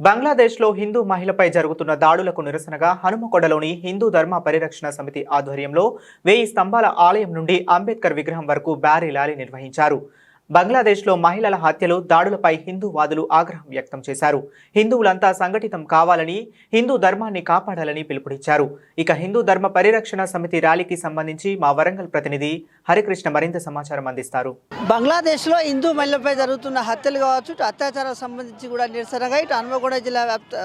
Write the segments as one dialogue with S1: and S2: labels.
S1: బంగ్లాదేశ్లో హిందూ మహిళపై జరుగుతున్న దాడులకు నిరసనగా హనుమకొండలోని హిందూ ధర్మ పరిరక్షణ సమితి ఆధ్వర్యంలో వెయ్యి స్తంభాల ఆలయం నుండి అంబేద్కర్ విగ్రహం వరకు బ్యారీ ర్యాలీ నిర్వహించారు. బంగ్లాదేశ్లో మహిళల హత్యలు దాడులపై హిందూవాదులు ఆగ్రహం వ్యక్తం చేశారు. హిందువులంతా సంఘటితం కావాలని హిందూ ధర్మాన్ని కాపాడాలని పిలుపునిచ్చారు. ఇక హిందూ ధర్మ పరిరక్షణ సమితి ర్యాలీకి సంబంధించి మా వరంగల్ ప్రతినిధి హరికృష్ణ మరింత సమాచారం అందిస్తారు.
S2: బంగ్లాదేశ్లో హిందూ మహిళలపై జరుగుతున్న హత్యలు కావచ్చు ఇటు అత్యాచారాలకు సంబంధించి కూడా నిరసనగా ఇటు హన్మకొండ జిల్లా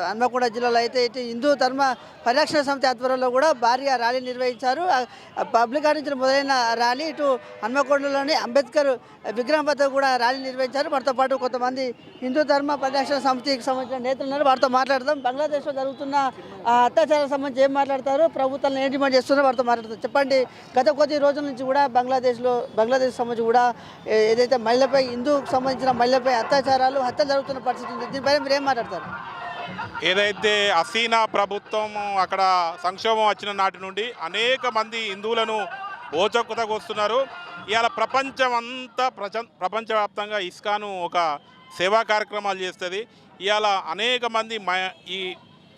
S2: హన్మకొండ జిల్లాలో అయితే ఇటు హిందూ ధర్మ పరిరక్షణ సమితి ఆధ్వర్యంలో కూడా భారీ ర్యాలీ నిర్వహించారు. పబ్లిక్ నుంచి మొదలైన ర్యాలీ ఇటు హన్మకొండలోని అంబేద్కర్ విగ్రహం వద్ద కూడా ర్యాలీ నిర్వహించారు. వారితో పాటు కొంతమంది హిందూ ధర్మ పరిరక్షణ సమితికి సంబంధించిన నేతలు ఉన్నారు. వారితో మాట్లాడదాం. బంగ్లాదేశ్లో జరుగుతున్న ఆ, అత్యాచారాలకు సంబంధించి ఏం మాట్లాడతారు? ప్రభుత్వాలను ఏం డిమాండ్ చేస్తున్నారో వారితో మాట్లాడతారు చెప్పండి. గత కొద్ది రోజుల నుంచి కూడా బంగ్లాదేశ్లో బంగ్లాదేశ్ సంబంధించి కూడా ఏదైతే మహిళపై హిందూకు సంబంధించిన మహిళపై అత్యాచారాలు హత్యలు జరుగుతున్న పరిస్థితి ఉంది. దీనిపైన మీరు ఏం మాట్లాడతారు?
S3: ఏదైతే హసీనా ప్రభుత్వం అక్కడ సంక్షోభం వచ్చిన నాటి నుండి అనేక మంది హిందువులను ఓచొక్కుతకు వస్తున్నారు. ఇవాళ ప్రపంచం అంతా ప్రచ ప్రపంచవ్యాప్తంగా ఇస్కాను ఒక సేవా కార్యక్రమాలు చేస్తుంది. ఇవాళ అనేక మంది మై ఈ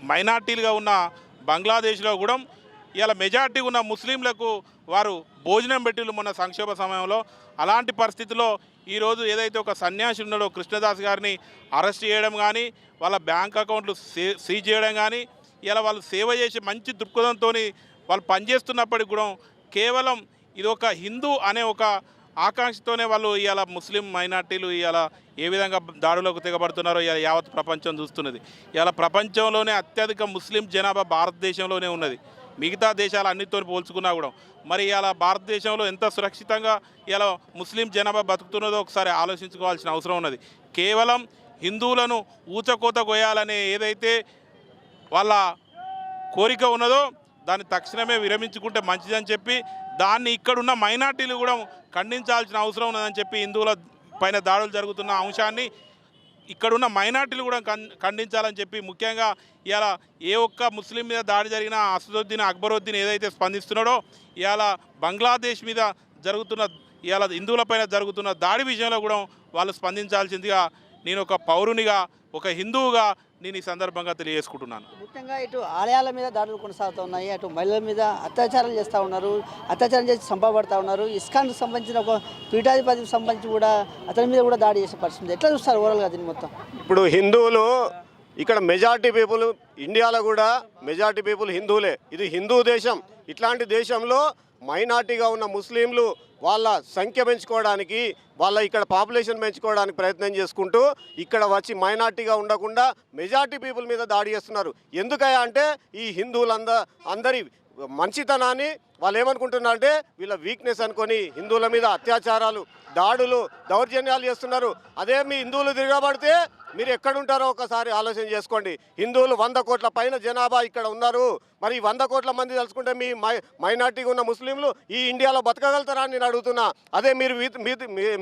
S3: మైనార్టీలుగా ఉన్న బంగ్లాదేశ్లో కూడా ఇవాళ మెజార్టీ ఉన్న ముస్లింలకు వారు భోజనం పెట్టిలు మొన్న సంక్షోభ సమయంలో. అలాంటి పరిస్థితిలో ఈరోజు ఏదైతే ఒక సన్యాసి ఉన్నాడో కృష్ణదాస్ గారిని అరెస్ట్ చేయడం కానీ వాళ్ళ బ్యాంక్ అకౌంట్లు సీజ్ చేయడం కానీ ఇలా వాళ్ళు సేవ చేసి మంచి దృక్పథంతో వాళ్ళు పనిచేస్తున్నప్పటికి కూడా కేవలం ఇది ఒక హిందూ అనే ఒక ఆకాంక్షతోనే వాళ్ళు ఇవాళ ముస్లిం మైనార్టీలు ఇవాళ ఏ విధంగా దాడులకు తెగబడుతున్నారో ఇవాళ యావత్ ప్రపంచం చూస్తున్నది. ఇవాళ ప్రపంచంలోనే అత్యధిక ముస్లిం జనాభా భారతదేశంలోనే ఉన్నది. మిగతా దేశాలు అన్నిటితో పోల్చుకున్నా కూడా మరి ఇలా భారతదేశంలో ఎంత సురక్షితంగా ఇలా ముస్లిం జనాభా బతుకుతున్నదో ఒకసారి ఆలోచించుకోవాల్సిన అవసరం ఉన్నది. కేవలం హిందువులను ఊచకోత కొయ్యాలనే ఏదైతే వాళ్ళ కోరిక ఉన్నదో దాన్ని తక్షణమే విరమించుకుంటే మంచిదని చెప్పి దాన్ని ఇక్కడున్న మైనార్టీలు కూడా ఖండించాల్సిన అవసరం ఉన్నదని చెప్పి హిందువుల పైన దాడులు జరుగుతున్న అంశాన్ని ఇక్కడున్న మైనార్టీలు కూడా ఖండించాలని చెప్పి ముఖ్యంగా ఇవాళ ఏ ఒక్క ముస్లిం మీద దాడి జరిగినా అసదుద్దీన్ అక్బరుద్దీన్ ఏదైతే స్పందిస్తున్నాడో ఇవాళ బంగ్లాదేశ్ మీద జరుగుతున్న ఇవాళ హిందువులపైన జరుగుతున్న దాడి విషయంలో కూడా వాళ్ళు స్పందించాల్సిందిగా నేను ఒక పౌరునిగా ఒక హిందువుగా నేను ఈ సందర్భంగా తెలియజేసుకుంటున్నాను.
S2: ముఖ్యంగా ఇటు ఆలయాల మీద దాడులు కొనసాగుతూ ఉన్నాయి. అటు మహిళల మీద అత్యాచారం చేస్తూ ఉన్నారు. అత్యాచారం చేసి చంపబడతా ఉన్నారు. ఇస్కాన్కి సంబంధించిన ఒక పీఠాధిపతికి సంబంధించి కూడా అతని మీద కూడా దాడి చేసే పరిస్థితి. ఎట్లా చూస్తారు ఓవరాల్గా దీన్ని మొత్తం?
S4: ఇప్పుడు హిందువులు ఇక్కడ మెజారిటీ పీపుల్ ఇండియాలో కూడా మెజారిటీ పీపుల్ హిందువులే. ఇది హిందూ దేశం. ఇట్లాంటి దేశంలో మైనార్టీగా ఉన్న ముస్లింలు వాళ్ళ సంఖ్య పెంచుకోవడానికి వాళ్ళ ఇక్కడ పాపులేషన్ పెంచుకోవడానికి ప్రయత్నం చేసుకుంటూ ఇక్కడ వచ్చి మైనార్టీగా ఉండకుండా మెజార్టీ పీపుల్ మీద దాడి చేస్తున్నారు. ఎందుకయా అంటే ఈ హిందువులంద అందరి మంచితనాన్ని వాళ్ళు ఏమనుకుంటున్నారంటే వీళ్ళ వీక్నెస్ అనుకొని హిందువుల మీద అత్యాచారాలు దాడులు దౌర్జన్యాలు చేస్తున్నారు. అదే మీ హిందువులు తిరగబడితే మీరు ఎక్కడుంటారో ఒకసారి ఆలోచన చేసుకోండి. హిందువులు వంద కోట్ల పైన జనాభా ఇక్కడ ఉన్నారు. మరి ఈ వంద కోట్ల మంది తలుచుకుంటే మీ మై మైనార్టీగా ఉన్న ముస్లింలు ఈ ఇండియాలో బతకగలుగుతారా అని నేను అడుగుతున్నా. అదే మీరు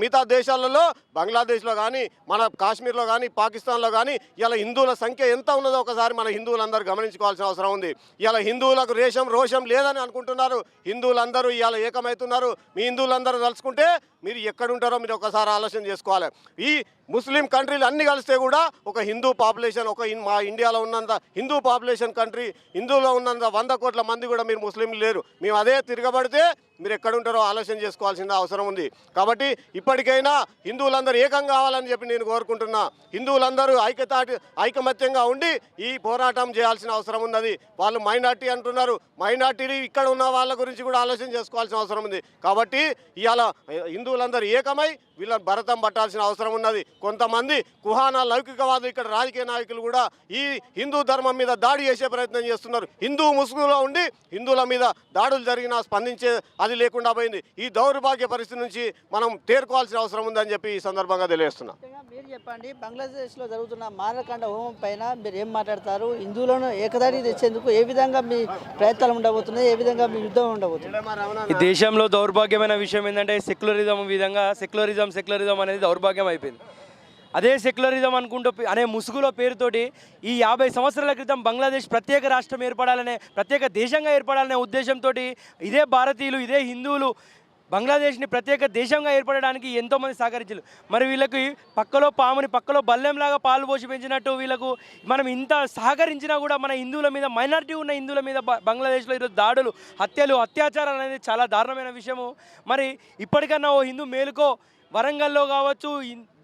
S4: మిగతా దేశాలలో బంగ్లాదేశ్లో కానీ మన కాశ్మీర్లో కానీ పాకిస్తాన్లో కానీ ఇలా హిందువుల సంఖ్య ఎంత ఉన్నదో ఒకసారి మన హిందువులందరూ గమనించుకోవాల్సిన అవసరం ఉంది. ఇలా హిందువులకు రేషం రోషం లేదని అనుకుంటున్నారు. హిందువులందరూ ఇవాళ ఏకమవుతున్నారు. మీ హిందువులందరూ తలుచుకుంటే మీరు ఎక్కడుంటారో మీరు ఒకసారి ఆలోచన చేసుకోవాలి. ఈ ముస్లిం కంట్రీలు అన్ని కలిస్తే కూడా ఒక హిందూ పాపులేషన్ ఒక మా ఇండియాలో ఉన్నంత హిందూ పాపులేషన్ కంట్రీ హిందువులో ఉన్నంత వంద కోట్ల మంది కూడా మీరు ముస్లింలు లేరు. మేము అదే తిరగబడితే మీరు ఎక్కడుంటారో ఆలోచన చేసుకోవాల్సిన అవసరం ఉంది. కాబట్టి ఇప్పటికైనా హిందువులందరూ ఏకం కావాలని చెప్పి నేను కోరుకుంటున్నా. హిందువులందరూ ఐక్యతాటి ఐకమత్యంగా ఉండి ఈ పోరాటం చేయాల్సిన అవసరం ఉన్నది. వాళ్ళు మైనార్టీ అంటున్నారు. మైనార్టీలు ఇక్కడ ఉన్న వాళ్ళ గురించి కూడా ఆలోచన చేసుకోవాల్సిన అవసరం ఉంది. కాబట్టి ఇవాళ హిందువులందరూ ఏకమై వీళ్ళ భరతం పట్టాల్సిన అవసరం ఉన్నది. కొంతమంది కుహానా లౌకికవాదులు ఇక్కడ రాజకీయ నాయకులు కూడా ఈ హిందూ ధర్మం మీద దాడి చేసే ప్రయత్నం చేస్తున్నారు. హిందూ ముసుగులో ఉండి హిందువుల మీద దాడులు జరిగినా స్పందించే అది లేకుండా పోయింది. ఈ దౌర్భాగ్య పరిస్థితి నుంచి మనం తేరుకోవాల్సిన అవసరం ఉందని చెప్పి ఈ సందర్భంగా తెలియజేస్తున్నా.
S2: మీరు చెప్పండి బంగ్లాదేశ్లో జరుగుతున్న మానకాండ హోమం పైన మీరు ఏం మాట్లాడతారు? హిందువులను ఏకదాడి తెచ్చేందుకు ఏ విధంగా మీ ప్రయత్నాలు ఉండబోతున్నాయి? ఏ విధంగా మీ యుద్ధం ఉండబోతుంది?
S5: ఈ దేశంలో దౌర్భాగ్యమైన విషయం ఏంటంటే సెక్యులరిజం విధంగా సెక్యులరిజం సెక్యులరిజం అనేది దౌర్భాగ్యం అయిపోయింది. అదే సెక్యులరిజం అనుకుంటూ అనే ముసుగులో పేరుతోటి ఈ యాభై సంవత్సరాల క్రితం బంగ్లాదేశ్ ప్రత్యేక రాష్ట్రం ఏర్పడాలనే ప్రత్యేక దేశంగా ఏర్పడాలనే ఉద్దేశంతో ఇదే భారతీయులు ఇదే హిందువులు బంగ్లాదేశ్ని ప్రత్యేక దేశంగా ఏర్పడడానికి ఎంతోమంది సహకరించారు. మరి వీళ్ళకి పక్కలో పాముని పక్కలో బల్లెంలాగా పాలు పోసి పెంచినట్టు వీళ్ళకు మనం ఇంత సహకరించినా కూడా మన హిందువుల మీద మైనారిటీ ఉన్న హిందువుల మీద బంగ్లాదేశ్లో ఈరోజు దాడులు హత్యలు అత్యాచారాలు అనేది చాలా దారుణమైన విషయము. మరి ఇప్పటికన్నా ఓ హిందూ మేలుకో వరంగల్లో కావచ్చు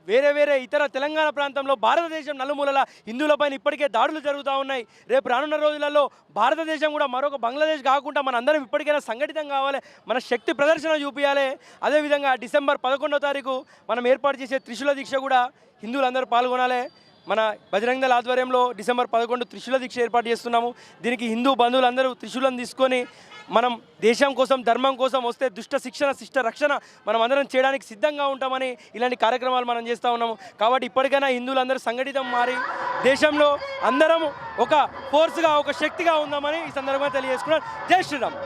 S5: వేరే వేరే ఇతర తెలంగాణ ప్రాంతంలో భారతదేశం నలుమూలల హిందువులపైన ఇప్పటికే దాడులు జరుగుతూ ఉన్నాయి. రేపు రానున్న రోజులలో భారతదేశం కూడా మరొక బంగ్లాదేశ్ కాకుండా మన అందరం ఇప్పటికైనా సంఘటితం కావాలి. మన శక్తి ప్రదర్శన చూపించాలి అదేవిధంగా డిసెంబర్ పదకొండో తారీఖు మనం ఏర్పాటు చేసే త్రిశూల దీక్ష కూడా హిందువులందరూ పాల్గొనాలి. మన బజరంగదళ ఆధ్వర్యంలో డిసెంబర్ పదకొండు త్రిశూల దీక్ష ఏర్పాటు చేస్తున్నాము. దీనికి హిందూ బంధువులందరూ త్రిశూలం తీసుకొని మనం దేశం కోసం ధర్మం కోసం వస్తే దుష్ట శిక్షణ శిష్ట రక్షణ మనం అందరం చేయడానికి సిద్ధంగా ఉంటామని ఇలాంటి కార్యక్రమాలు మనం చేస్తూ ఉన్నాము. కాబట్టి ఇప్పటికైనా హిందువులందరూ సంఘటితం మారి దేశంలో అందరం ఒక ఫోర్స్గా ఒక శక్తిగా ఉందామని ఈ సందర్భంగా తెలియజేసుకున్నాను. జై శ్రీరామ్.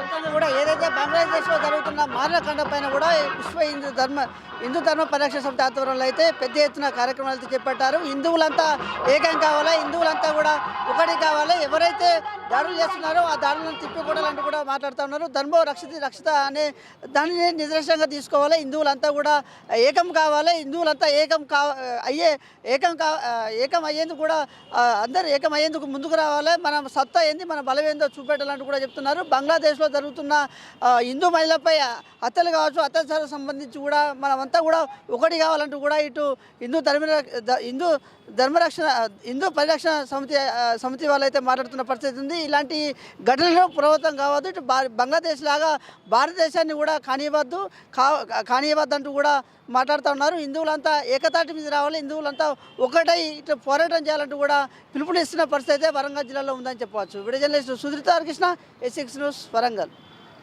S2: మొత్తాన్ని కూడా ఏదైతే బంగ్లాదేశ్లో జరుగుతున్న మారణకాండ పైన కూడా విశ్వ హిందూ ధర్మ హిందూ ధర్మ పరిరక్షణ సమితి ఆధ్వర్యంలో అయితే పెద్ద ఎత్తున కార్యక్రమాలు అయితే చేపట్టారు. హిందువులంతా ఏకం కావాలా? హిందువులంతా కూడా ఒకటి కావాలి? ఎవరైతే దాడులు చేస్తున్నారు. ఆ దాడులను తిప్పికొట్టాలంటూ కూడా మాట్లాడుతూ ఉన్నారు. ధర్మో రక్షిత రక్షిత అనే దానిని నిదర్శనంగా తీసుకోవాలి. హిందువులంతా కూడా ఏకం కావాలి. హిందువులంతా ఏకం కా అయ్యే ఏకం కా ఏకం అయ్యేందుకు కూడా అందరూ ఏకం అయ్యేందుకు ముందుకు రావాలి. మన సత్తా ఏంది? మన బలం ఏందో చూపెట్టాలంటూ కూడా చెప్తున్నారు. బంగ్లాదేశ్లో జరుగుతున్న హిందూ మహిళలపై హత్యలు కావచ్చు అత్యాచారం సంబంధించి కూడా మనమంతా కూడా ఒకటి కావాలంటూ కూడా ఇటు హిందూ ధర్మ హిందూ ధర్మరక్షణ హిందూ పరిరక్షణ సమితి సమితి వాళ్ళైతే మాట్లాడుతున్న పరిస్థితి ఉంది. ఇలాంటి ఘటనలు పురోగతం కావద్దు. ఇటు బంగ్లాదేశ్ లాగా భారతదేశాన్ని కూడా కానివ్వద్దు. కా కానివ్వద్దు అంటూ కూడా మాట్లాడుతూ ఉన్నారు. హిందువులంతా ఏకతాటి మీద రావాలి. హిందువులంతా ఒకటై ఇట్లా పోరాటం చేయాలంటూ కూడా పిలుపునిస్తున్న పరిస్థితి అయితే వరంగల్ జిల్లాలో ఉందని చెప్పవచ్చు. విడజర్నలిస్ట్ journalist Sudheer Krishna S news Warangal.